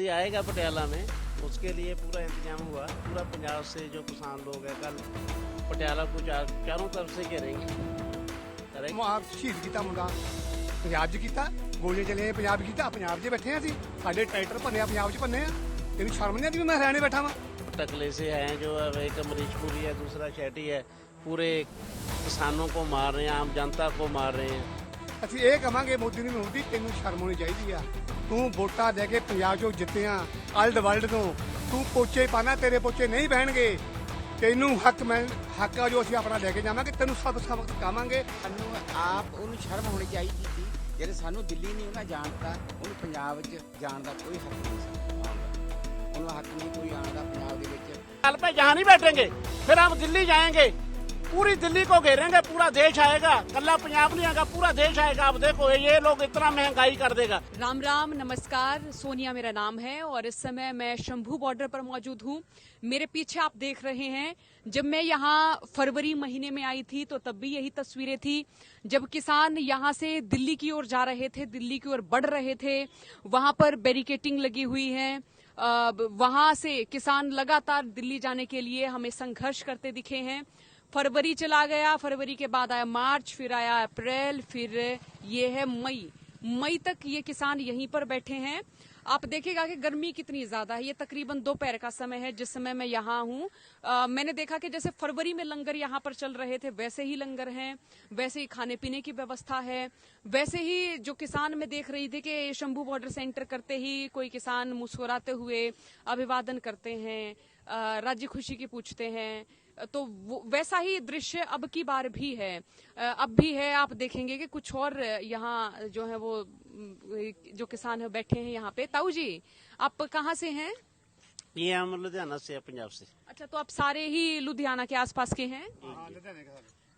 मोदी आएगा पटियाला में उसके लिए पूरा इंतजाम हुआ पूरा पंजाब से जो किसान लोग हैं कल पटियाला को चार, चारों तरफ से घेरेंगे करेंगे ਮਾ ਸ਼ਹੀਦ ਕੀਤਾ ਮੁੰਡਾ ਪੰਜਾਬ 'ਚ ਕੀਤਾ ਗੋਲੀਆਂ ਚੱਲੀਆਂ ਪੰਜਾਬ 'ਚ ਕੀਤਾ ਪੰਜਾਬ 'ਚ ਬੈਠੇ ਆ ਅਸੀਂ ਸਾਡੇ ਟਰੈਕਟਰ ਭੰਨਿਆ ਪੰਜਾਬ 'ਚ ਭੰਨੇ ਆ ਤੈਨੂੰ ਸ਼ਰਮ ਨਹੀਂ ਆਉਂਦੀ ਵੀ ਮੈਂ ਹਰਿਆਣੇ ਬੈਠਾ ਵਾਂ टकले से हैं जो अब एक अमरीशपुरी है दूसरा शेटी है पूरे किसानों को मार रहे हैं आम जनता को मार रहे हैं ਅਸੀਂ ਇਹ ਕਵਾਂਗੇ ਮੋਦੀ ਨੂੰ ਵੀ ਮੋਦੀ ਤੈਨੂੰ ਸ਼ਰਮ ਹੋਣੀ ਚਾਹੀਦੀ ਆ ਤੂੰ ਵੋਟਾਂ ਦੇ ਕੇ ਪੰਜਾਬ ਚੋਂ ਜਿੱਤਿਆ ਅਲਡ ਵਰਲਡ ਤੋਂ। ਤੂੰ ਪੋਚੇ ਪਾਣਾ ਤੇਰੇ ਪੋਚੇ ਨਹੀਂ ਬਹਿਣਗੇ। ਤੈਨੂੰ ਹੱਕ ਮੈਂ ਹੱਕ ਜੋ ਅਸੀਂ ਆਪਣਾ ਲੈ ਕੇ ਜਾਵਾਂਗੇ ਤੈਨੂੰ ਸਭ ਸਬਕ ਕਾਵਾਂਗੇ ਸਾਨੂੰ ਆਪ ਉਹਨੂੰ ਸ਼ਰਮ ਹੋਣੀ ਚਾਹੀਦੀ ਸੀ ਜਿਹੜੇ ਸਾਨੂੰ ਦਿੱਲੀ ਨਹੀਂ ਉਹਨਾਂ ਜਾਣਦਾ ਉਹਨੂੰ ਪੰਜਾਬ ਵਿੱਚ ਜਾਣ ਦਾ ਕੋਈ ਹੱਕ ਨਹੀਂ ਸੀ। ਉਹਨੂੰ ਹੱਕ ਨਹੀਂ ਕੋਈ ਆਣ ਪੰਜਾਬ ਦੇ ਵਿੱਚ। ਚੱਲ ਭਾਈ ਜਹਾਂ ਨਹੀਂ ਬੈਠेंगे ਫਿਰ ਆਪ ਦਿੱਲੀ ਜਾਏਂਗੇ। पूरी दिल्ली को घेरेंगे, पूरा देश आएगा। कल्ला पंजाब नहीं आएगा, पूरा देश आएगा। अब देखो, ये लोग इतना महँगाई कर देगा। राम राम, नमस्कार। सोनिया मेरा नाम है और इस समय मैं शंभू बॉर्डर पर मौजूद हूँ। मेरे पीछे आप देख रहे हैं, जब मैं यहाँ फरवरी महीने में आई थी तो तब भी यही तस्वीरें थी। जब किसान यहाँ से दिल्ली की ओर जा रहे थे, दिल्ली की ओर बढ़ रहे थे, वहाँ पर बैरिकेटिंग लगी हुई है। वहाँ से किसान लगातार दिल्ली जाने के लिए हमें संघर्ष करते दिखे हैं। फरवरी चला गया, फरवरी के बाद आया मार्च, फिर आया अप्रैल, फिर ये है मई। मई तक ये किसान यहीं पर बैठे हैं। आप देखिएगा कि गर्मी कितनी ज़्यादा है। ये तकरीबन दोपहर का समय है, जिस समय मैं यहाँ हूँ। मैंने देखा कि जैसे फरवरी में लंगर यहाँ पर चल रहे थे, वैसे ही लंगर हैं, वैसे ही खाने पीने की व्यवस्था है। वैसे ही जो किसान मैं देख रही थी कि शंभू बॉर्डर सेंटर करते ही कोई किसान मुस्कुराते हुए अभिवादन करते हैं राज्य खुशी की पूछते हैं। तो वैसा ही दृश्य अब की बार भी है। अब भी है आप देखेंगे कि कुछ और यहाँ जो है वो जो किसान है बैठे हैं यहाँ पे। ताऊ जी आप कहाँ से हैं? ये हम लुधियाना से है पंजाब से। अच्छा तो आप सारे ही लुधियाना के आसपास के हैं?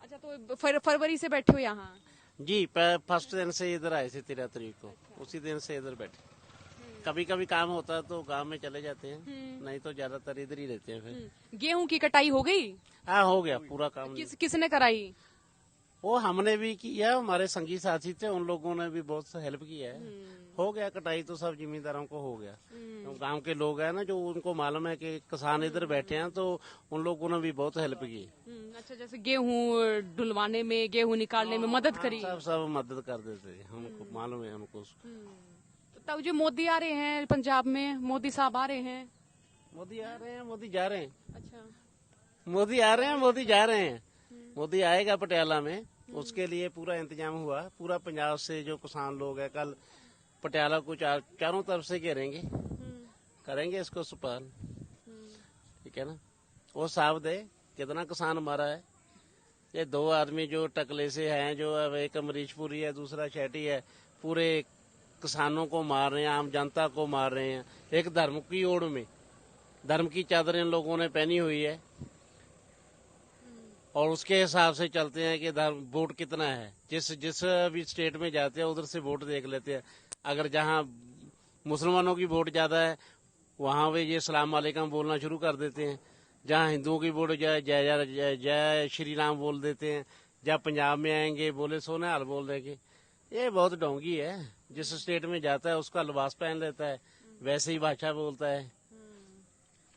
अच्छा तो फर, फरवरी से बैठे हो यहाँ? जी फ़र्स्ट दिन से इधर आए थे तेरह तारीख को। उसी दिन से इधर बैठे। कभी कभी काम होता है तो गाँव में चले जाते हैं। नहीं तो ज़्यादातर इधर ही रहते हैं फिर। गेहूँ की कटाई हो गई? हाँ हो गया पूरा काम किस किसने कराई? वो हमने भी किया हमारे संगी साथी थे उन लोगों ने भी बहुत हेल्प किया है। हो गया कटाई तो सब जिम्मेदारों को हो गया। तो गाँव के लोग हैं ना जो उनको मालूम है कि किसान इधर बैठे हैं तो उन लोगों ने भी बहुत हेल्प की। हम्म, अच्छा जैसे गेहूँ डुलवाने में गेहूँ निकालने में मदद करी। सब सब मदद कर देते हमको मालूम है हमको ताऊ जी मोदी आ रहे हैं पंजाब में मोदी साहब आ रहे हैं। मोदी आ रहे हैं मोदी जा रहे हैं। अच्छा। मोदी आ रहे हैं मोदी जा रहे हैं। मोदी आएगा पटियाला में उसके लिए पूरा इंतज़ाम हुआ। पूरा पंजाब से जो किसान लोग है कल पटियाला को चार, चारों तरफ़ से घेरेंगे। करेंगे इसको सुपाल ठीक है ना? वो साफ़ दे कितना किसान मरा है। ये दो आदमी जो टकले से हैं जो अब एक अमरीशपुरी है दूसरा शेटी है पूरे किसानों को मार रहे हैं, आम जनता को मार रहे हैं। एक धर्म की ओर में, धर्म की चादर इन लोगों ने पहनी हुई है। और उसके हिसाब से चलते हैं कि धर्म, वोट कितना है। जिस जिस भी स्टेट में जाते हैं, उधर से वोट देख लेते हैं। अगर जहाँ मुसलमानों की वोट ज़्यादा है, वहाँ वे ये सलाम वालेकुम बोलना शुरू कर देते हैं। जहाँ हिंदुओं की वोट जय जय जय श्री राम बोल देते हैं। जब पंजाब में आएँगे, बोले सोने हाल बोल देंगे। ये बहुत डोंगी है जिस स्टेट में जाता है उसका लिबास पहन लेता है वैसे ही भाषा बोलता है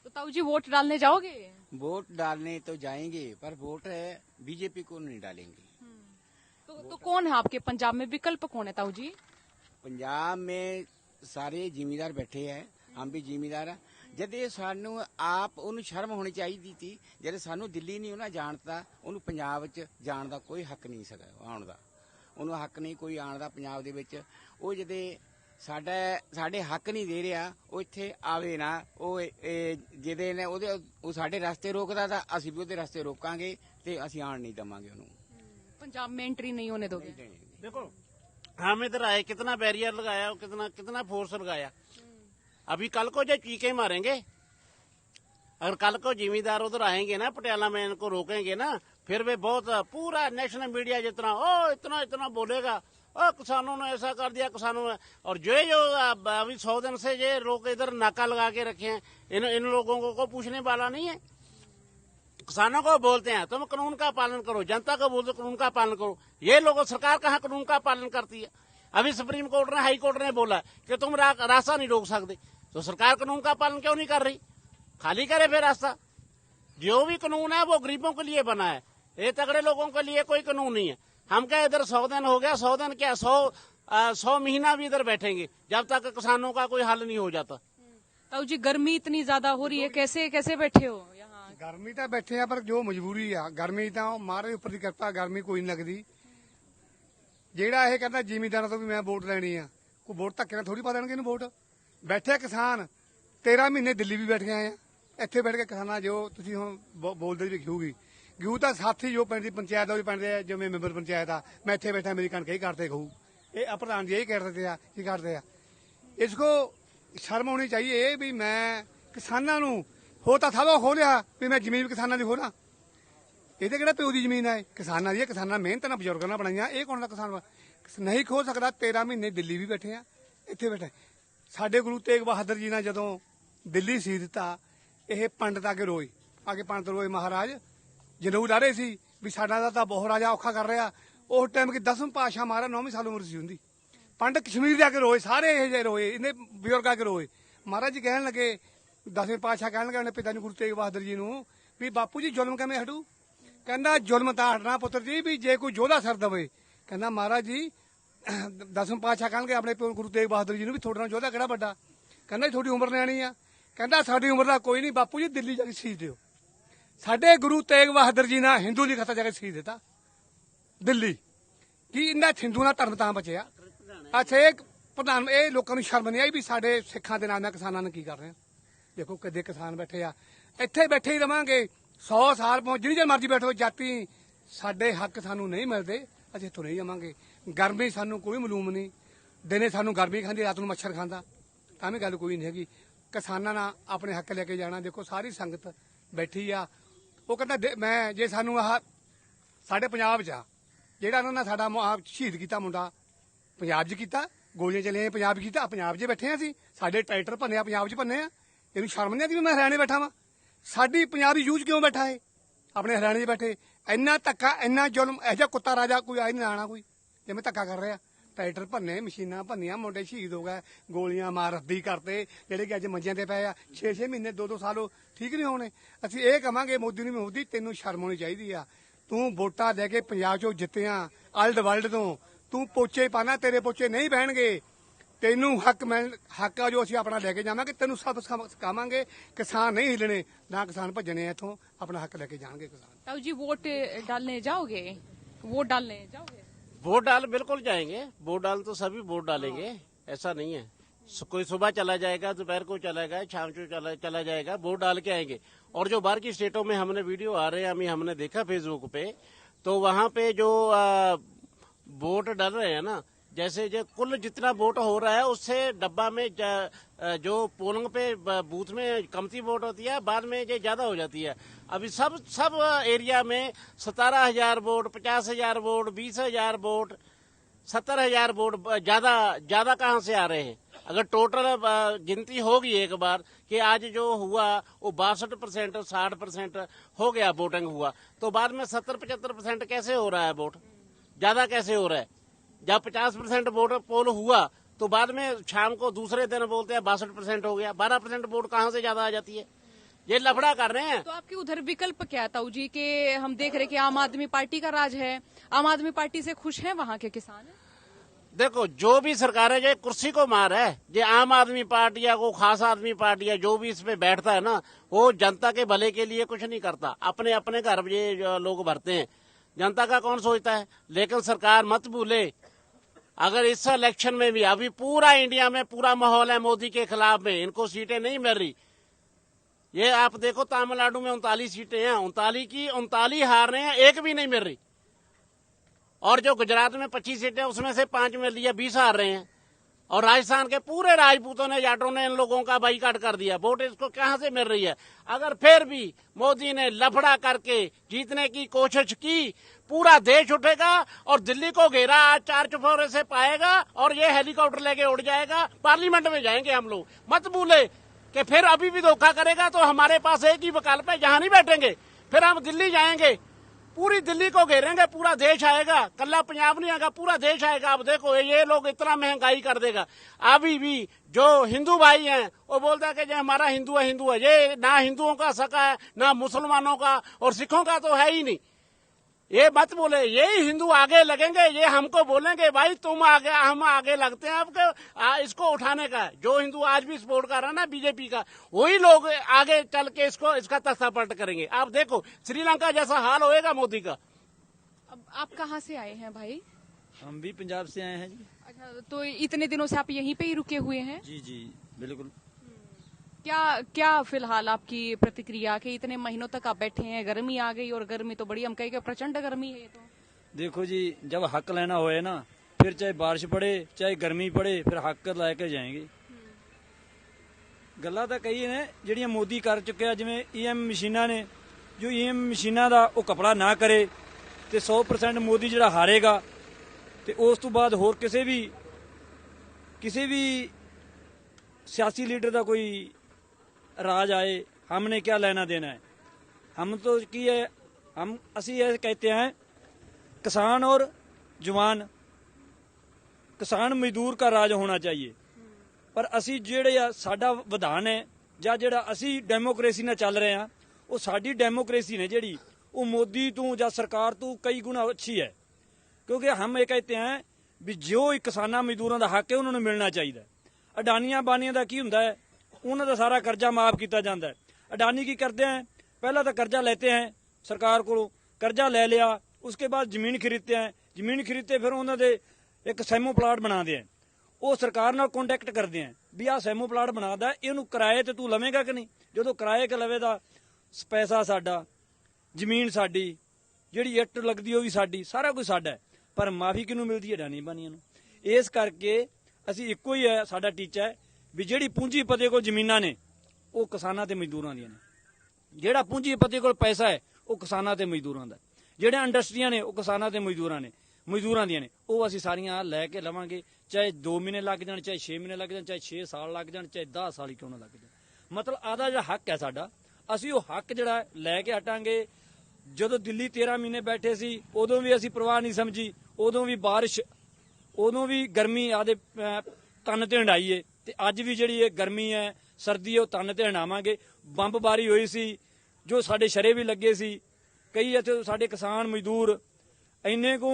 तो ताऊ जी वोट डालने जाओगे वोट डालने तो जाएंगे पर वोट है बीजेपी को नहीं डालेंगे तो, तो कौन है आपके पंजाब में विकल्प कौन है ताऊ जी ਪੰਜਾਬ में ਸਾਰੇ ਜ਼ਿਮੀਦਾਰ ਬੈਠੇ ਹੈ ਹਮ ਵੀ ਜ਼ਿਮੀਦਾਰ ਆ ਜਦ ਇਹ ਸਾਨੂੰ ਆਪ ਉਹਨੂੰ ਸ਼ਰਮ ਹੋਣੀ ਚਾਹੀਦੀ ਸੀ ਜਦ ਸਾਨੂੰ ਦਿੱਲੀ ਨਹੀਂ ਉਹਨਾਂ ਜਾਣਦਾ ਉਹਨੂੰ ਪੰਜਾਬ 'ਚ ਜਾਣ ਦਾ ਕੋਈ ਹੱਕ ਨਹੀਂ ਸਕਾ ਆਉਣ ਦਾ ਉਹਨੂੰ ਹੱਕ ਨਹੀਂ ਕੋਈ ਆਉਣ ਦਾ ਪੰਜਾਬ ਦੇ ਵਿੱਚ ਉਹ ਜਦੇ ਸਾਡਾ ਸਾਡੇ ਹੱਕ ਨਹੀਂ ਦੇ ਰਿਹਾ ਉਹ ਇੱਥੇ ਆਵੇ ਨਾ ਉਹ ਇਹ ਜਿਹਦੇ ਨੇ ਉਹਦੇ ਉਹ ਸਾਡੇ ਰਸਤੇ ਰੋਕਦਾ ਤਾਂ ਅਸੀਂ ਵੀ ਉਹਦੇ ਰਸਤੇ ਰੋਕਾਂਗੇ ਤੇ ਅਸੀਂ ਆਣ ਨਹੀਂ ਦਵਾਂਗੇ ਉਹਨੂੰ पंजाब में एंट्री नहीं होने दोगे देखो हम इधर आए कितना बैरियर लगाया और कितना कितना फोर्स लगाया अभी कल को जो चीखे मारेंगे अगर कल को जिम्मेदार उधर आएंगे ना पटियाला में इनको रोकेंगे ना फिर वे बहुत पूरा नेशनल मीडिया जितना ओ इतना इतना बोलेगा। ओ किसानों ने ऐसा कर दिया किसानों ने। और जो जो अभी सौ दिन से ये लोग इधर नाका लगा के रखे हैं। इन इन लोगों को, को पूछने वाला नहीं है। किसानों को बोलते हैं तुम कानून का पालन करो जनता को बोलते कानून का पालन करो। ये लोग सरकार कहाँ कानून का पालन करती है? अभी सुप्रीम कोर्ट ने हाई कोर्ट ने बोला कि तुम रा, रास्ता नहीं रोक सकते। तो सरकार कानून का पालन क्यों नहीं कर रही? खाली करे फिर रास्ता। जो भी कानून है वो गरीबों के लिए बना है। ये तगड़े लोगों के लिए कोई कानून नहीं है हम क्या इधर सौ दिन हो गया सौ दिन क्या सौ आ, सौ महीना भी इधर बैठेंगे जब तक किसानों का कोई हल नहीं हो जाता ताऊ जी गर्मी इतनी ज्यादा हो रही है कैसे कैसे बैठे हो यहाँ ਗਰਮੀ ਤਾਂ ਬੈਠੇ ਆ ਪਰ ਜੋ ਮਜਬੂਰੀ ਆ ਗਰਮੀ ਤਾਂ ਉਹ ਮਹਾਰਾਜ ਉੱਪਰ ਦੀ ਕਿਰਪਾ ਗਰਮੀ ਕੋਈ ਨਹੀਂ ਲੱਗਦੀ ਜਿਹੜਾ ਇਹ ਕਹਿੰਦਾ ਜ਼ਿਮੀਂਦਾਰਾਂ ਤੋਂ ਵੀ ਮੈਂ ਵੋਟ ਲੈਣੀ ਆ ਕੋਈ ਵੋਟ ਧੱਕੇ ਨਾਲ ਥੋੜੀ ਪਾ ਦੇਣਗੇ ਇਹਨੂੰ ਵੋਟ ਬੈਠੇ ਆ ਕਿਸਾਨ 13 ਮਹੀਨੇ ਦਿੱਲੀ ਵੀ ਬੈਠ ਗਏ ਆ ਇੱਥੇ ਬੈਠ ਕੇ ਕਿਸਾਨਾਂ ਜੋ ਤੁਸੀਂ ਹੁਣ ਬੋ- ਬੋਲਦੇ ਵੀ ਲਿਖੂਗੀ ਗਿਊ ਤਾਂ ਸਾਥੀ ਜੋ ਪਿੰਡ ਦੀ ਪੰਚਾਇਤ ਦਾ ਵੀ ਪਿੰਡ ਦੇ ਜਿਵੇਂ ਮੈਂਬਰ ਪੰਚਾਇਤ ਆ, ਮੈਂ ਇੱਥੇ ਬੈਠਾ, ਮੇਰੀ ਕਣਕ ਹੀ ਕਰਦੇ ਗਊ ਇਹ ਪ੍ਰਧਾਨ ਜੀ ਇਹ ਕਰਦੇ ਆ ਕੀ ਕਰਦੇ ਆ। ਇਸ ਕੋ ਸ਼ਰਮ ਹੋਣੀ ਚਾਹੀਏ ਵੀ ਮੈਂ ਕਿਸਾਨਾਂ ਨੂੰ, ਹੋ ਤਾਂ ਥਾਵਾ ਹੋ ਲਿਆ ਵੀ ਮੈਂ ਜ਼ਮੀਨ ਵੀ ਕਿਸਾਨਾਂ ਦੀ ਹੋਣਾ ਇਹਦੇ ਕਿਹੜਾ ਪਿਓ ਦੀ ਜ਼ਮੀਨ ਹੈ ਕਿਸਾਨਾਂ ਦੀ ਹੈ ਕਿਸਾਨਾਂ ਮਿਹਨਤ ਨਾਲ ਬਜ਼ੁਰਗਾਂ ਨਾਲ ਬਣਾਈਆਂ, ਇਹ ਕੌਣ ਦਾ ਕਿਸਾਨ ਨਹੀਂ ਖੋ ਸਕਦਾ 13 ਮਹੀਨੇ ਦਿੱਲੀ ਵੀ ਬੈਠੇ ਆ, ਇੱਥੇ ਬੈਠੇ। ਸਾਡੇ ਗੁਰੂ ਤੇਗ ਬਹਾਦਰ ਜੀ ਨੇ ਜਦੋਂ ਦਿੱਲੀ ਸੀ ਦਿੱਤਾ, ਇਹ ਪੰਡਤ ਆ ਕੇ ਰੋਏ, ਆ ਕੇ ਪੰਡਤ ਰੋਏ ਮਹਾਰਾਜ ਜਨੂ ਲਾ ਰਹੇ ਸੀ ਵੀ ਸਾਡਾ ਦਾ ਤਾਂ ਬਹੁਤ ਰਾਜਾ ਔਖਾ ਕਰ ਰਿਹਾ। ਉਸ ਟਾਈਮ ਕਿ 10ਵੇਂ ਪਾਸ਼ਾ ਮਹਾਰਾ 9ਵੀਂ ਸਾਲ ਉਮਰ ਸੀ ਹੁੰਦੀ ਪੰਡਤ ਕਸ਼ਮੀਰ ਜਾ ਕੇ ਰੋਏ ਸਾਰੇ ਇਹ ਜਿਹੇ ਰੋਏ ਇਹਨੇ ਬਜ਼ੁਰਗਾਂ ਕੇ ਰੋਏ। ਮਹਾਰਾਜ ਜੀ ਕਹਿਣ ਲੱਗੇ ਦਸਵੇਂ ਪਾਤਸ਼ਾਹ ਕਹਿਣ ਲੱਗੇ ਆਪਣੇ ਪਿਤਾ ਜੀ ਗੁਰੂ ਤੇਗ ਬਹਾਦਰ ਜੀ ਨੂੰ ਵੀ ਬਾਪੂ ਜੀ ਜ਼ੁਲਮ ਕਿਵੇਂ ਹਟੂ? ਕਹਿੰਦਾ ਜ਼ੁਲਮ ਤਾਂ ਹਟਣਾ ਪੁੱਤਰ ਜੀ ਵੀ ਜੇ ਕੋਈ ਯੋਧਾ ਸਰ ਦਵੇ। ਕਹਿੰਦਾ ਮਹਾਰਾਜ ਜੀ ਦਸਵੇਂ ਪਾਤਸ਼ਾਹ ਕਹਿਣਗੇ ਆਪਣੇ ਪਿਓ ਗੁਰੂ ਤੇਗ ਬਹਾਦਰ ਜੀ ਨੂੰ ਵੀ ਤੁਹਾਡੇ ਨਾਲ ਯੋਧਾ ਕਿਹੜਾ ਵੱਡਾ? ਕਹਿੰਦਾ ਜੀ, ਤੁਹਾਡੀ ਉਮਰ ਨਿਆਣੀ ਆ। ਕਹਿੰਦਾ ਸਾਡੀ ਉਮਰ ਦਾ ਕੋਈ ਨਹੀਂ ਬਾਪੂ ਜੀ ਦਿੱਲੀ ਜਾ ਕੇ ਸ਼ਹੀਦ ਦਿਓ। ਸਾਡੇ ਗੁਰੂ ਤੇਗ ਬਹਾਦਰ ਜੀ ਨੇ ਹਿੰਦੂ ਦੀ ਖਤਾ ਜਾ ਕੇ ਸ਼ਹੀਦ ਦਿੱਤਾ। ਦਿੱਲੀ। ਕੀ ਇਹਨਾਂ ਹਿੰਦੂ ਦਾ ਧਰਮ ਤਾਂ ਬਚਿਆ? ਅੱਛਾ, ਇਹ ਪ੍ਰਧਾਨ, ਇਹ ਲੋਕਾਂ ਨੂੰ ਸ਼ਰਮ ਨਹੀਂ ਆਈ ਵੀ ਸਾਡੇ ਸਿੱਖਾਂ ਦੇ ਨਾਲ ਮੈਂ ਕਿਸਾਨਾਂ ਨੂੰ ਕੀ ਕਰ ਰਹੇ? ਦੇਖੋ ਕਦੇ ਕਿਸਾਨ ਬੈਠੇ ਆ। ਇੱਥੇ ਬੈਠੇ ਹੀ ਰਵਾਂਗੇ। 100 ਸਾਲ ਪਹੁੰਚ, ਜਿੰਨੀ ਚਿਰ ਮਰਜ਼ੀ ਬੈਠੋ, ਜਾਤੀ ਸਾਡੇ ਹੱਕ ਸਾਨੂੰ ਨਹੀਂ ਮਿਲਦੇ, ਅਸੀਂ ਇੱਥੋਂ ਨਹੀਂ ਜਾਵਾਂਗੇ। ਗਰਮੀ ਸਾਨੂੰ ਕੋਈ ਮਲੂਮ ਨਹੀਂ। ਦਿਨੇ ਸਾਨੂੰ ਗਰਮੀ ਖਾਂਦੀ, ਰਾਤ ਨੂੰ ਮੱਛਰ ਖਾਂਦਾ। ਤਾਂ ਵੀ ਗੱਲ ਕੋਈ ਨਹੀਂ ਹੈਗੀ। ਕਿਸਾਨਾਂ ਨਾਲ ਆਪਣੇ ਹੱਕ ਲੈ ਕੇ ਜਾਣਾ, ਦੇਖੋ ਸਾਰੀ ਸੰਗਤ ਬੈਠੀ ਆ। ਉਹ ਕਹਿੰਦਾ ਦੇ- ਮੈਂ ਜੇ ਸਾਨੂੰ ਆਹ ਸਾਡੇ ਪੰਜਾਬ 'ਚ ਆ, ਜਿਹੜਾ ਉਹਨਾਂ ਨੇ ਸਾਡਾ ਮੁ- ਆਹ ਸ਼ਹੀਦ ਕੀਤਾ ਮੁੰਡਾ, ਪੰਜਾਬ 'ਚ ਕੀਤਾ, ਗੋਲੀਆਂ ਚੱਲੀਆਂ ਪੰਜਾਬ 'ਚ ਕੀਤਾ ਪੰਜਾਬ 'ਚ ਬੈਠੇ ਆ ਅਸੀਂ, ਸਾਡੇ ਟਰੈਕਟਰ ਭੰਨਿਆ ਪੰਜਾਬ 'ਚ ਭੰਨੇ ਆ, ਇਹਨੂੰ ਸ਼ਰਮ ਨਹੀਂ ਆਉਂਦੀ ਵੀ ਮੈਂ ਹਰਿਆਣੇ ਬੈਠਾ ਵਾਂ? ਸਾਡੀ ਪੰਜਾਬੀ ਯੂਜ ਕਿਉਂ ਬੈਠਾ ਏ ਆਪਣੇ ਹਰਿਆਣੇ 'ਚ ਬੈਠੇ, ਇੰਨਾ ਧੱਕਾ, ਇੰਨਾ ਜ਼ੁਲਮ, ਇਹੋ ਜਿਹਾ ਕੁੱਤਾ ਰਾਜਾ ਕੋਈ ਆਈ ਨਹੀਂ ਆਣਾ ਕੋਈ, ਜਿਵੇਂ ਧੱਕਾ ਕਰ ਰਿਹਾ। ਟਰੈਕਟਰ ਭੰਨੇ, ਮਸ਼ੀਨਾਂ ਭੰਨੀਆਂ, ਮੁੰਡੇ ਸ਼ਹੀਦ ਹੋ ਗਏ, ਗੋਲੀਆਂ ਮਾਰ ਰੱਦੀ ਕਰਤੇ, ਜਿਹੜੇ ਕਿ ਅੱਜ ਮੰਜਿਆਂ ਤੇ ਪਏ ਆ। 6-6 ਮਹੀਨੇ 2-2 ਸਾਲ ਉਹ ਠੀਕ ਨਹੀਂ ਹੋਣੇ। ਅਸੀਂ ਇਹ ਕਵਾਂਗੇ, ਮੋਦੀ ਨੂੰ ਮੋਦੀ, ਤੈਨੂੰ ਸ਼ਰਮ ਹੋਣੀ ਚਾਹੀਦੀ ਆ। ਤੂੰ ਵੋਟਾਂ ਦੇ ਕੇ ਪੰਜਾਬ ਚੋਂ ਜਿੱਤਿਆ ਅਲਡ ਵਰਲਡ ਤੋਂ। ਤੂੰ ਪੋਚੇ ਪਾਣਾ, ਤੇਰੇ ਪੋਚੇ ਨਹੀਂ ਬਹਿਣਗੇ। ਤੈਨੂੰ ਹੱਕ ਮਿਲ ਹੱਕ ਆ ਜੋ ਅਸੀਂ ਆਪਣਾ ਲੈ ਕੇ ਜਾਵਾਂਗੇ, ਤੈਨੂੰ ਸਭ ਸਿਖਾਵਾਂਗੇ, ਕਿਸਾਨ ਨਹੀਂ ਹਿਲਣੇ। ਨਾ ਕਿਸਾਨ ਭੱਜਣੇ ਇੱਥੋਂ, ਆਪਣਾ ਹੱਕ ਲੈ ਕੇ ਜਾਣਗੇ ਕਿਸਾਨ। ਤਾਉ ਜੀ, ਵੋਟ ਡਾਲਨੇ ਜਾਓਗੇ? ਵੋਟ ਡਾਲਨੇ ਜਾਓਗੇ? वोट डाल बिल्कुल जाएँगे। वोट डाल तो सभी वोट डालेंगे। ऐसा नहीं है। कोई सुबह चला जाएगा, दोपहर को चला शाम को चला चला जाएगा, वोट डाल के आएँगे। और जो बाहर की स्टेटों में हमने वीडियो आ रहे हैं, अभी हमने देखा फेसबुक पे तो वहाँ पे जो वोट डाल रहे हैं ना जैसे जो कुल जितना वोट हो रहा है, उससे डब्बा में जो पोलिंग पे बूथ में कमती वोट होती है, बाद में ये ज़्यादा हो जाती है। अभी सब सब एरिया में सतारह हज़ार वोट, पचास हज़ार वोट, बीस हज़ार वोट, सत्तर हज़ार वोट ज़्यादा ज़्यादा कहाँ से आ रहे हैं? अगर टोटल गिनती होगी एक बार कि आज जो हुआ, वो बासठ परसेंट, साठ परसेंट हो गया, वोटिंग हुआ तो बाद में सत्तर पचहत्तर परसेंट कैसे हो रहा है वोट? ज़्यादा कैसे हो रहा है? जब पचास परसेंट वोट पोल हुआ तो बाद में शाम को दूसरे दिन बोलते हैं बासठ परसेंट हो गया। बारह परसेंट वोट कहाँ से ज़्यादा आ जाती है? ये लफड़ा कर रहे हैं। तो आपके उधर विकल्प क्या है ताऊ जी के हम देख रहे कि आम आदमी पार्टी का राज है। आम आदमी पार्टी से खुश है वहाँ के किसान? देखो जो भी सरकार है जो कुर्सी को मार है जो आम आदमी पार्टी या को खास आदमी पार्टी या जो भी इसमें बैठता है ना वो जनता के भले के लिए कुछ नहीं करता। अपने अपने घर ये लोग भरते हैं। जनता का कौन सोचता है? लेकिन सरकार मत भूले अगर इस इलेक्शन में भी, अभी पूरा इंडिया में, पूरा माहौल है मोदी के खिलाफ में, इनको सीटें नहीं मिल रही। ये आप देखो, तमिलनाडु में उनतालीस सीटें हैं उनतालीस की उनतालीस हार रहे हैं, एक भी नहीं मिल रही। और जो गुजरात में पच्चीस सीटें उसमें से पाँच मिल रही है, बीस हार रहे हैं। और राजस्थान के पूरे राजपूतों ने, जाटों ने इन लोगों का बाईकाट कर दिया। वोट इसको कहाँ से मिल रही है? अगर फिर भी मोदी ने लफड़ा करके जीतने की कोशिश की, पूरा देश उठेगा और दिल्ली को घेरा, आज चार चुफौरे से पाएगा और ये हेलीकॉप्टर लेके उड़ जाएगा। पार्लियामेंट में जाएँगे हम लोग। मत भूले कि फिर अभी भी धोखा करेगा तो हमारे पास एक ही विकल्प है, जहाँ नहीं बैठेंगे। फिर हम दिल्ली जाएँगे। पूरी दिल्ली को घेरेंगे, पूरा देश आएगा। कल्ला पंजाब नहीं आएगा, पूरा देश आएगा। आप देखो, ये लोग इतना महँगाई कर देगा। अभी भी जो हिंदू भाई हैं, वो बोलता है कि हमारा हिंदू है हिंदू है। ये ना हिंदुओं का सका है, ना मुसलमानों का, और सिखों का तो है ही नहीं। ये मत बोले ये हिंदू आगे लगेंगे ये हमको बोलेंगे भाई तुम आगे हम आगे लगते हैं आपके आ, इसको उठाने का। जो हिंदू आज भी सपोर्ट कर रहा है ना बीजेपी का वही लोग आगे चल के इसको इसका तख्ता पलट करेंगे। आप देखो श्रीलंका जैसा हाल होएगा मोदी का। अब आप कहाँ से आए हैं भाई? हम भी पंजाब से आए हैं जी। अच्छा तो इतने दिनों से आप यहीं पे ही रुके हुए हैं? जी जी बिल्कुल। क्या क्या फिलहाल आपकी प्रतिक्रिया कि इतने महीनों तक आप बैठे हैं गर्मी आ गई और गर्मी तो बड़ी हम कहें कि प्रचंड गर्मी है ये तो देखो जी जब हक लेना होए ना फिर चाहे बारिश पड़े चाहे गर्मी पड़े फिर ਹੱਕ ਲੈ ਕੇ ਜਾਏਗੇ ਗੱਲਾਂ ਤਾਂ ਕਈ ਨੇ ਜਿਹੜੀਆਂ ਮੋਦੀ ਕਰ ਚੁੱਕਿਆ ਜਿਵੇਂ ਈਐਮ ਮਸ਼ੀਨਾਂ ਨੇ ਜੋ ਈਐਮ ਮਸ਼ੀਨਾਂ ਦਾ ਉਹ ਕਪੜਾ ਨਾ ਕਰੇ ਤੇ 100% ਮੋਦੀ ਜਿਹੜਾ ਹਾਰੇਗਾ ਤੇ ਉਸ ਤੋਂ ਬਾਅਦ ਹੋਰ ਕਿਸੇ ਵੀ ਕਿਸੇ ਵੀ ਸਿਆਸੀ ਲੀਡਰ ਦਾ ਕੋਈ राज आए हमने क्या लेना देना है हम तो की है हम ਅਸੀਂ ਇਹ कहते हैं किसान और जवान ਕਿਸਾਨ ਮਜ਼ਦੂਰ ਦਾ ਰਾਜ ਹੋਣਾ ਚਾਹੀਏ ਪਰ ਅਸੀਂ ਜਿਹੜੇ ਆ ਸਾਡਾ ਵਿਧਾਨ ਹੈ ਜਾਂ ਜਿਹੜਾ ਅਸੀਂ ਡੈਮੋਕ੍ਰੇਸੀ ਨਾਲ ਚੱਲ ਰਹੇ ਆ ਉਹ ਸਾਡੀ ਡੈਮੋਕ੍ਰੇਸੀ ਨੇ ਜਿਹੜੀ ਉਹ ਮੋਦੀ ਤੋਂ ਜਾਂ ਸਰਕਾਰ ਤੋਂ ਕਈ ਗੁਣਾ ਅੱਛੀ ਹੈ ਕਿਉਂਕਿ ਹਮ ਇਹ ਕਹਤੇ हैं ਵੀ ਜੋ ਹੀ ਕਿਸਾਨਾਂ ਮਜ਼ਦੂਰਾਂ ਦਾ ਹੱਕ ਹੈ ਉਹਨਾਂ ਨੂੰ ਮਿਲਣਾ ਚਾਹੀਦਾ ਹੈ। ਅਡਾਨੀਆਂ ਬਾਨੀਆਂ ਦਾ ਕੀ ਹੁੰਦਾ ਹੈ ਉਹਨਾਂ ਦਾ ਸਾਰਾ ਕਰਜ਼ਾ ਮਾਫ ਕੀਤਾ ਜਾਂਦਾ ਹੈ। ਅਡਾਨੀ ਕੀ ਕਰਦੇ ਹੈ ਪਹਿਲਾਂ ਤਾਂ कर्जा ਸਰਕਾਰ ਕੋਲੋਂ। ਕਰਜ਼ਾ ਲੈ ਲਿਆ ले लिया उसके बाद ज़मीन खरीदते हैं ज़मीन ਫਿਰ ਉਹਨਾਂ ਦੇ ਇੱਕ ਸੈਮੋ ਪਲਾਟ बनाते हैं ਉਹ ਸਰਕਾਰ ਨਾਲ ਕੰਟੈਕਟ ਕਰਦੇ ਆ ਵੀ ਆ ਸੈਮੋ ਪਲਾਟ ਬਣਾਦਾ ਇਹਨੂੰ ਕਿਰਾਏ ਤੇ ਤੂੰ ਲਵੇਂਗਾ ਕਿ ਨਹੀਂ? ਜਦੋਂ ਕਿਰਾਏ ਤੇ ਲਵੇਦਾ ਪੈਸਾ ਸਾਡਾ, ਜ਼ਮੀਨ ਸਾਡੀ, ਜਿਹੜੀ ਇੱਟ ਲੱਗਦੀ ਉਹ ਵੀ ਸਾਡੀ, ਸਾਰਾ ਕੁਝ ਸਾਡਾ ਪਰ ਮਾਫੀ ਕਿਨੂੰ ਮਿਲਦੀ ਹੈ? ਡਾਨੀ ਬਾਨੀਆਂ ਨੂੰ। ਇਸ ਕਰਕੇ ਅਸੀਂ ਇੱਕੋ ਹੀ ਹੈ, ਸਾਡਾ ਟੀਚਾ ਹੈ ਵੀ ਜਿਹੜੀ ਪੂੰਜੀਪਤੀ ਕੋਲ ਜ਼ਮੀਨਾਂ ਨੇ, ਉਹ ਕਿਸਾਨਾਂ ਤੇ ਮਜ਼ਦੂਰਾਂ ਦੀਆਂ ਨੇ। ਜਿਹੜਾ ਪੂੰਜੀਪਤੀ ਕੋਲ ਪੈਸਾ ਹੈ, ਉਹ ਕਿਸਾਨਾਂ ਤੇ ਮਜ਼ਦੂਰਾਂ ਦਾ। ਹੈ। ਜਿਹੜੇ ਇੰਡਸਟਰੀਆਂ ਨੇ, ਉਹ ਕਿਸਾਨਾਂ ਤੇ ਮਜ਼ਦੂਰਾਂ ਨੇ, ਮਜ਼ਦੂਰਾਂ ਦੀਆਂ ਨੇ। ਉਹ ਅਸੀਂ ਸਾਰੀਆਂ ਲੈ ਕੇ ਲਵਾਂਗੇ, ਚਾਹੇ 2 ਮਹੀਨੇ ਲੱਗ ਜਾਣ, ਚਾਹੇ 6 ਮਹੀਨੇ ਲੱਗ ਜਾਣ, ਚਾਹੇ 6 ਸਾਲ ਲੱਗ ਜਾਣ, ਚਾਹੇ 10 ਸਾਲ ਹੀ ਕਿਉਂ ਨਾ ਲੱਗ ਜਾਣ। ਮਤਲਬ ਆਦਾ ਜਿਹੜਾ ਹੱਕ ਹੈ ਸਾਡਾ। ਅਸੀਂ ਉਹ ਹੱਕ ਜਿਹੜਾ ਲੈ ਕੇ ਹਟਾਂਗੇ। ਜਦੋਂ ਦਿੱਲੀ 13 ਮਹੀਨੇ ਬੈਠੇ ਸੀ, ਉਦੋਂ ਵੀ ਅਸੀਂ ਪਰਵਾਹ ਨਹੀਂ ਸਮਝੀ, ਉਦੋਂ ਵੀ ਬਾਰਿਸ਼, ਉਦੋਂ ਵੀ ਗਰਮੀ ਆਦੇ ਤਨ ਤੇ ਹੰਡਾਈਏ ਤੇ ਅੱਜ ਵੀ ਜਿਹੜੀ ਇਹ ਗਰਮੀ ਹੈ, ਸਰਦੀ ਹੈ, ਉਹ ਤਨ ਤੇ ਹੰਡਾਵਾਂਗੇ ਬੰਬਬਾਰੀ ਹੋਈ ਸੀ, ਜੋ ਸਾਡੇ ਸ਼ਰੇ ਵੀ ਲੱਗੇ ਸੀ, ਕਈ ਇੱਥੇ ਸਾਡੇ ਕਿਸਾਨ ਮਜ਼ਦੂਰ ਇੰਨੇ ਕੁ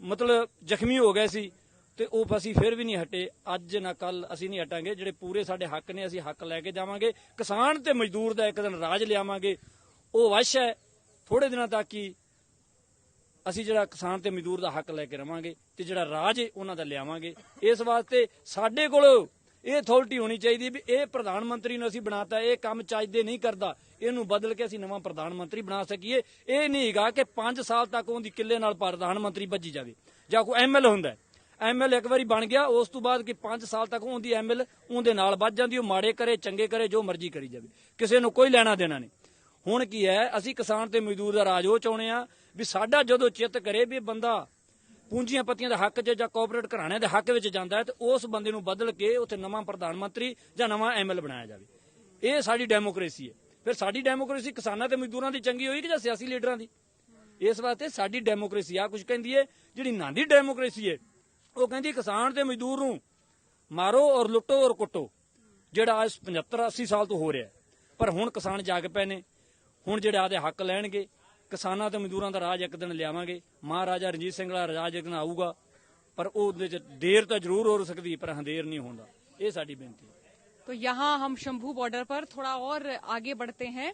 ਮਤਲਬ ਜ਼ਖਮੀ ਹੋ ਗਏ ਸੀ ਤੇ ਉਹ ਅਸੀਂ ਫਿਰ ਵੀ ਨਹੀਂ ਹਟੇ। ਅੱਜ ਨਾ ਕੱਲ ਅਸੀਂ ਨਹੀਂ ਹਟਾਂਗੇ। ਜਿਹੜੇ ਪੂਰੇ ਸਾਡੇ ਹੱਕ ਨੇ, ਅਸੀਂ ਹੱਕ ਲੈ ਕੇ ਜਾਵਾਂਗੇ। ਕਿਸਾਨ ਤੇ ਮਜ਼ਦੂਰ ਦਾ ਇੱਕ ਦਿਨ ਰਾਜ ਲਿਆਵਾਂਗੇ। ਉਹ ਵਸ਼ ਹੈ। ਥੋੜੇ ਦਿਨਾਂ ਤੱਕ ਹੀ ਅਸੀਂ ਜਿਹੜਾ ਕਿਸਾਨ ਤੇ ਮਜ਼ਦੂਰ ਦਾ ਹੱਕ ਲੈ ਕੇ ਰਵਾਂਗੇ ਤੇ ਜਿਹੜਾ ਰਾਜ ਹੈ ਉਹਨਾਂ ਦਾ ਲਿਆਵਾਂਗੇ। ਇਸ ਵਾਸਤੇ ਸਾਡੇ ਕੋਲ ਇਹ ਅਥਾਰਟੀ ਹੋਣੀ ਚਾਹੀਦੀ ਵੀ ਇਹ ਪ੍ਰਧਾਨ ਮੰਤਰੀ ਨੂੰ ਅਸੀਂ ਬਣਾਤਾ, ਇਹ ਕੰਮ ਚਾਹੀਦੇ ਨਹੀਂ ਕਰਦਾ। ਇਹਨੂੰ ਬਦਲ ਕੇ ਅਸੀਂ ਨਵਾਂ ਪ੍ਰਧਾਨ ਮੰਤਰੀ ਬਣਾ ਸਕੀਏ। ਇਹ ਨਹੀਂ ਹੈਗਾ ਕਿ 5 ਸਾਲ ਤੱਕ ਉਹਦੀ ਕਿੱਲੇ ਨਾਲ ਪ੍ਰਧਾਨ ਮੰਤਰੀ ਭੱਜੀ ਜਾਵੇ। ਜਾਂ ਕੋਈ ਐਮਐਲ ਹੁੰਦਾ ਐਮਐਲ ਇੱਕ ਵਾਰੀ ਬਣ ਗਿਆ, ਉਸ ਤੋਂ ਬਾਅਦ ਕਿ 5 ਸਾਲ ਤੱਕ ਉਹਦੀ ਐਮਐਲ ਉਹਦੇ ਨਾਲ ਵੱਜ ਜਾਂਦੀ, ਉਹ ਮਾੜੇ ਕਰੇ, ਚੰਗੇ ਕਰੇ, ਜੋ ਮਰਜ਼ੀ ਕਰੀ ਜਾਵੇ। ਕਿਸੇ ਨੂੰ ਕੋਈ ਲੈਣਾ ਦੇਣਾ ਨਹੀਂ। ਹੁਣ ਕੀ ਹੈ, ਅਸੀਂ ਕਿਸਾਨ ਤੇ ਮਜ਼ਦੂਰ ਦਾ ਰਾਜ ਉਹ ਚਾਹੁੰਦੇ ਆ ਵੀ ਸਾਡਾ ਜਦੋਂ ਚਿੱਤ ਕਰੇ ਵੀ ਬੰਦਾ ਪੂੰਜੀਆਂ ਪੱਤੀਆਂ ਦੇ ਹੱਕ 'ਚ ਜਾਂ ਕਾਰਪੋਰੇਟ ਘਰਾਣਿਆਂ ਦੇ ਹੱਕ ਵਿੱਚ ਜਾਂਦਾ ਹੈ, ਤੇ ਉਸ ਬੰਦੇ ਨੂੰ ਬਦਲ ਕੇ ਉੱਥੇ ਨਵਾਂ ਪ੍ਰਧਾਨ ਮੰਤਰੀ ਜਾਂ ਨਵਾਂ ਐਮਐਲ ਬਣਾਇਆ ਜਾਵੇ। ਇਹ ਸਾਡੀ ਡੈਮੋਕ੍ਰੇਸੀ ਹੈ। ਫਿਰ ਸਾਡੀ ਡੈਮੋਕ੍ਰੇਸੀ ਕਿਸਾਨਾਂ ਤੇ ਮਜ਼ਦੂਰਾਂ ਦੀ ਚੰਗੀ ਹੋਈ ਕਿ ਜਾਂ ਸਿਆਸੀ ਲੀਡਰਾਂ ਦੀ? ਇਸ ਵਾਸਤੇ ਸਾਡੀ ਡੈਮੋਕ੍ਰੇਸੀ ਆ ਕੁਝ ਕਹਿੰਦੀ ਹੈ, ਜਿਹੜੀ ਨਾਂਦੀ ਡੈਮੋਕ੍ਰੇਸੀ ਹੈ, ਉਹ ਕਹਿੰਦੀ ਕਿਸਾਨ ਤੇ ਮਜ਼ਦੂਰ ਨੂੰ ਮਾਰੋ ਔਰ ਲੁੱਟੋ ਔਰ ਕੁੱਟੋ, ਜਿਹੜਾ ਅੱਜ 75 80 ਸਾਲ ਤੋਂ ਹੋ ਰਿਹਾ ਪਰ ਹੁਣ ਕਿਸਾਨ ਜਾਗ ਪਏ ਨੇ। ਹੁਣ ਜਿਹੜੇ ਆਦੇ ਹੱਕ ਲੈਣਗੇ ਕਿਸਾਨਾਂ ਤੇ ਮਜ਼ਦੂਰਾਂ ਦਾ ਰਾਜ ਇੱਕ ਦਿਨ ਲਿਆਵਾਂਗੇ ਮਹਾਰਾਜਾ ਰਣਜੀਤ ਸਿੰਘ ਦਾ ਰਾਜ ਇੱਕ ਦਿਨ ਆਊਗਾ ਪਰ ਉਹ ਉਹਦੇ ਚ ਦੇਰ ਤਾਂ ਜ਼ਰੂਰ ਹੋ ਸਕਦੀ ਪਰ ਹੰਦੇਰ ਨਹੀਂ ਹੁੰਦਾ ਇਹ ਸਾਡੀ ਬੇਨਤੀ ਹੈ तो यहाँ हम शंभू बॉर्डर पर थोड़ा और आगे बढ़ते हैं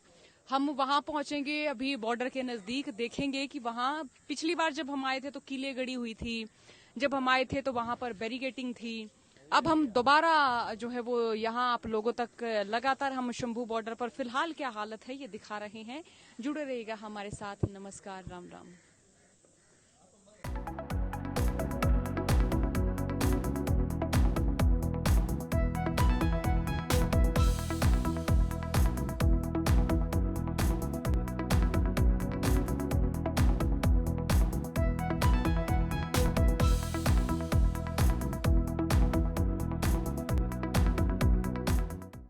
हम वहां पहुंचेंगे अभी बॉर्डर के नजदीक देखेंगे कि वहां पिछली बार जब हम आए थे तो किले गड़ी हुई थी जब हम आए थे तो वहां पर बैरिगेटिंग थी अब हम दोबारा जो है वो यहाँ आप लोगों तक लगातार हम शंभू बॉर्डर पर, फ़िलहाल क्या हालत है ये दिखा रहे हैं। जुड़े रहिएगा हमारे साथ। नमस्कार, राम राम।